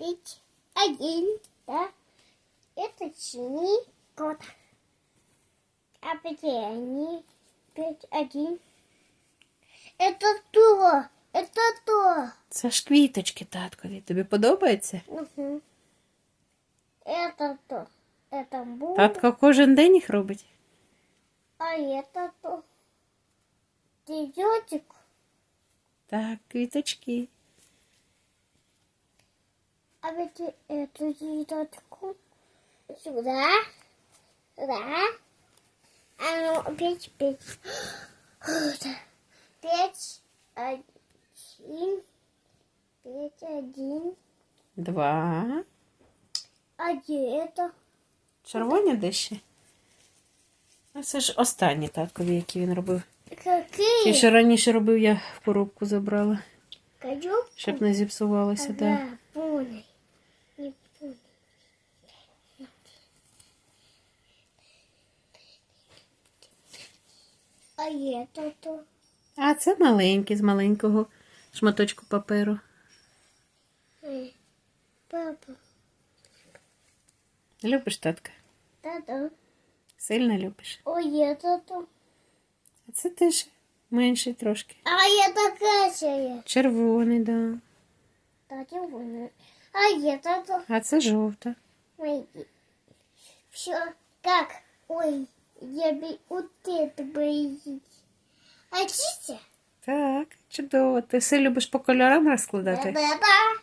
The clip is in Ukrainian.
пять, один, да? Это синий кот. А где они? Пять, один. Это то, это то. Це ж квіточки, таткові. Тобі подобається? Угу. Это то. Это бу. Татко кожен день їх робить. А это то. Идиотик. Так, квіточки. А ведь эту едотку сюда, сюда. А ну, пять. Вот. Пять, один, пять, один. Два. А где это? Червоні де ще? А це ж останні таткові, які він робив. Ті, Какие? що раніше робив, я в коробку забрала, щоб не зіпсувалося. Да. А это то? А це маленькі з маленького шматочку паперу. Эй, Папа. Любиш татка? Да-да. Сильно любиш. Ой, это то. А це теж менший трошки. А это Катя. Червоний, да. Да, темный. А это то. А це жовта. Ой, все. Как? Ой, я вот это. А Хотите? Так, чудово. Ти все любиш по кольорам розкладати? Да-да-да.